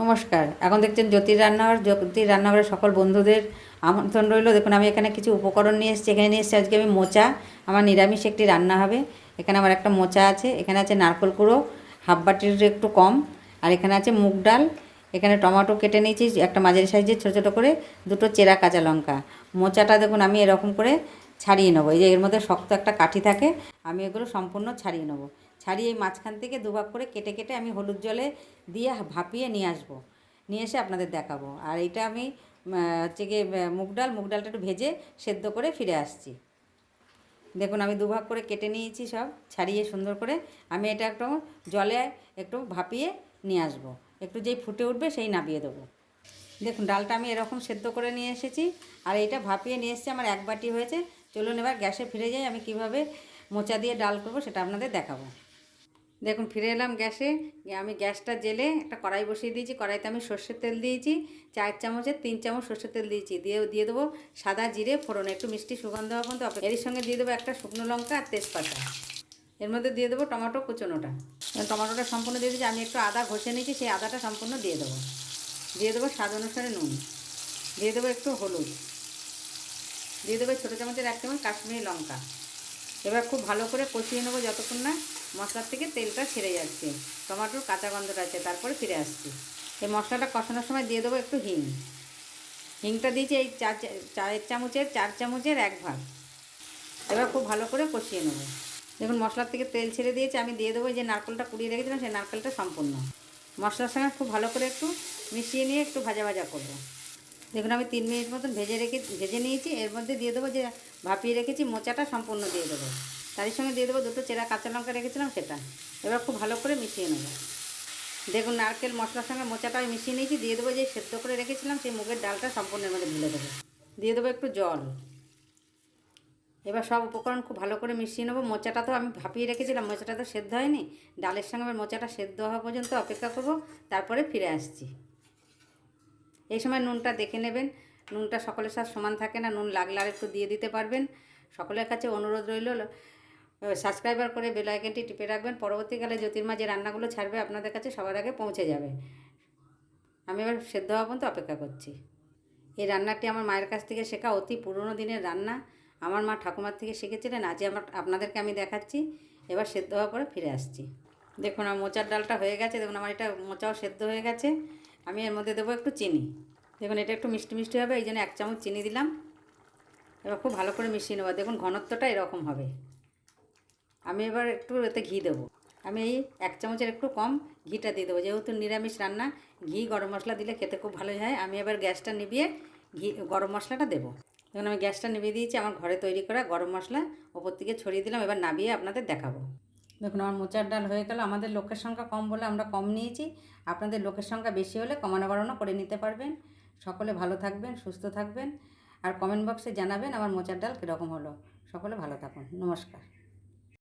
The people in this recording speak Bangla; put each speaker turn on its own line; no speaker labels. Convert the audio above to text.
নমস্কার। এখন দেখছেন জ্যোতির রান্নাঘর জ্যোতি রান্নাঘরের সকল বন্ধুদের আমন্ত্রণ রইল। দেখুন, আমি এখানে কিছু উপকরণ নিয়ে এসেছি। এখানে নিয়ে এসেছি আজকে আমি মোচা। আমার নিরামিষ একটি রান্না হবে। এখানে আমার একটা মোচা আছে। এখানে আছে নারকল কুড়ো, হাফ বাটির একটু কম। আর এখানে আছে মুগ ডাল। এখানে টমেটো কেটে নিয়েছি, একটা মাঝারি সাইজের ছোটো ছোটো করে। দুটো চেরা কাঁচা লঙ্কা। মোচাটা দেখুন, আমি এরকম করে ছাড়িয়ে নেব। এই যে এর মধ্যে শক্ত একটা কাঠি থাকে, আমি এগুলো সম্পূর্ণ ছাড়িয়ে নেব। ছাড়িয়ে এই মাঝখান থেকে দুভাগ করে কেটে কেটে আমি হলুদ জলে দিয়ে ভাপিয়ে নিয়ে আসব। নিয়ে এসে আপনাদের দেখাবো। আর এটা আমি হচ্ছে গিয়ে মুগ ডাল, মুগ ডালটা একটু ভেজে সেদ্ধ করে ফিরে আসছি। দেখুন, আমি দুভাগ করে কেটে নিয়েছি সব, ছাড়িয়ে সুন্দর করে আমি এটা একটু জলে একটু ভাপিয়ে নিয়ে আসব। একটু যেই ফুটে উঠবে সেই নাবিয়ে দেবো। দেখুন, ডালটা আমি এরকম সেদ্ধ করে নিয়ে এসেছি, আর এইটা ভাপিয়ে নিয়ে এসেছি, আমার এক বাটি হয়েছে। চলুন এবার গ্যাসে ফিরে যাই, আমি কীভাবে মোচা দিয়ে ডাল করব সেটা আপনাদের দেখাবো। দেখুন, ফিরে এলাম গ্যাসে, গিয়ে আমি গ্যাসটা জেলে একটা কড়াই বসিয়ে দিয়েছি, কড়াইতে আমি সর্ষের তেল দিয়েছি, চার চামচের তিন চামচ সর্ষের তেল দিয়েছি, দিয়ে দিয়ে দেবো সাদা জিরে, ফোড়ন একটু মিষ্টি সুগন্ধ হওয়া পর্যন্ত এর সঙ্গে দিয়ে দেবো একটা শুকনো লঙ্কা আর তেজপাতা। এর মধ্যে দিয়ে দেবো টমেটো কুচনোটা। টমেটোটা সম্পূর্ণ দিয়ে দিয়েছি, আমি একটু আদা ঘষে নিয়েছি, সেই আদাটা সম্পূর্ণ দিয়ে দেবো। দিয়ে দেবো স্বাদ অনুসারে নুন। দিয়ে দেবো একটু হলুদ। দিয়ে দেবো ছোটো চামচের এক চামচ কাশ্মীরি লঙ্কা। এবার খুব ভালো করে কষিয়ে নেব যতক্ষণ না মশলার থেকে তেলটা ছেড়ে যাচ্ছে। টমাটোর কাঁচা গন্ধটা আছে, তারপরে ফিরে আসছি। এই মশলাটা কষানোর সময় দিয়ে দেবো একটু হিং। হিংটা দিয়েছি এই চার চা- চায়ের চামচের, চার চামচের এক ভাগ। এবার খুব ভালো করে কষিয়ে নেব। দেখুন মশলার থেকে তেল ছেড়ে দিয়েছে, আমি দিয়ে দেবো যে নারকেলটা কুড়িয়ে রেখেছিলাম, সেই নারকেলটা সম্পূর্ণ। মশলার সঙ্গে খুব ভালো করে একটু মিশিয়ে নিয়ে একটু ভাজা ভাজা করব। দেখুন আমি তিন মিনিট মতন ভেজে রেখে, ভেজে নিয়েছি, এর মধ্যে দিয়ে দেবো যে ভাপিয়ে রেখেছি মোচাটা সম্পূর্ণ দিয়ে দেবো। তারই সঙ্গে দিয়ে দেবো দুটো চেরা কাঁচা লঙ্কা রেখেছিলাম সেটা। এবার খুব ভালো করে মিশিয়ে নেব। দেখুন নারকেল মশলার সঙ্গে মোচাটা আমি মিশিয়ে নিয়েছি, দিয়ে দেবো যে সেদ্ধ করে রেখেছিলাম সেই মুগের ডালটা সম্পূর্ণ এর মধ্যে ঢেলে দেবো। দিয়ে দেবো একটু জল। এবার সব উপকরণ খুব ভালো করে মিশিয়ে নেব। মোচাটা তো আমি ভাপিয়ে রেখেছিলাম, মোচাটা তো সেদ্ধ হয়নি। ডালের সঙ্গে মোচাটা সেদ্ধ হওয়া পর্যন্ত অপেক্ষা করব, তারপরে ফিরে আসছি। এই সময় নুনটা দেখে নেবেন। নুনটা সকলের সাথে সমান থাকে না, নুন লাগলে আর একটু দিয়ে দিতে পারবেন। সকলের কাছে অনুরোধ রইল সাবস্ক্রাইবার করে বেল আইকনটি টিপে রাখবেন। পরবর্তীকালে জ্যোতির্মা যে রান্নাগুলো ছাড়বে আপনাদের কাছে সবার আগে পৌঁছে যাবে। আমি এবার সেদ্ধ হওয়া পর্যন্ত অপেক্ষা করছি। এই রান্নাটি আমার মায়ের কাছ থেকে শেখা অতি পুরনো দিনের রান্না। আমার মা ঠাকুমার থেকে শিখেছিলেন আজ আমার আপনাদেরকে আমি দেখাচ্ছি। এবার সেদ্ধ হওয়ার পরে ফিরে আসছি। দেখুন, আমার মোচার ডালটা হয়ে গেছে। দেখুন, আমার এটা মোচাও সেদ্ধ হয়ে গেছে। আমি এর মধ্যে দেবো একটু চিনি। দেখুন, এটা একটু মিষ্টি মিষ্টি হবে, এই জন্য এক চামচ চিনি দিলাম। এবার খুব ভালো করে মিশিয়ে নেব। দেখুন, ঘনত্বটা এরকম হবে। আমি এবার একটু এতে ঘি দেবো। আমি এই এক চামচের একটু কম ঘিটা দিয়ে দেবো। যেহেতু নিরামিষ রান্না, ঘি, গরম মশলা দিলে খেতে খুব ভালো হয়। আমি এবার গ্যাসটা নিভিয়ে ঘি, গরম মশলাটা দেবো। দেখুন, আমি গ্যাসটা নিভিয়ে দিয়েছি। আমার ঘরে তৈরি করা গরম মশলা, ওপর থেকে ছড়িয়ে দিলাম। এবার নাবিয়ে আপনাদের দেখাবো। দেখুন, আমার মোচার ডাল হয়ে গেল। আমাদের লোকের সংখ্যা কম বলে আমরা কম নিয়েছি। আপনাদের লোকের সংখ্যা বেশি হলে কমানো বাড়ানো করে নিতে পারবেন। সকলে ভালো থাকবেন, সুস্থ থাকবেন। আর কমেন্ট বক্সে জানাবেন আমার মোচার ডাল কীরকম হলো। সকলে ভালো থাকুন। নমস্কার।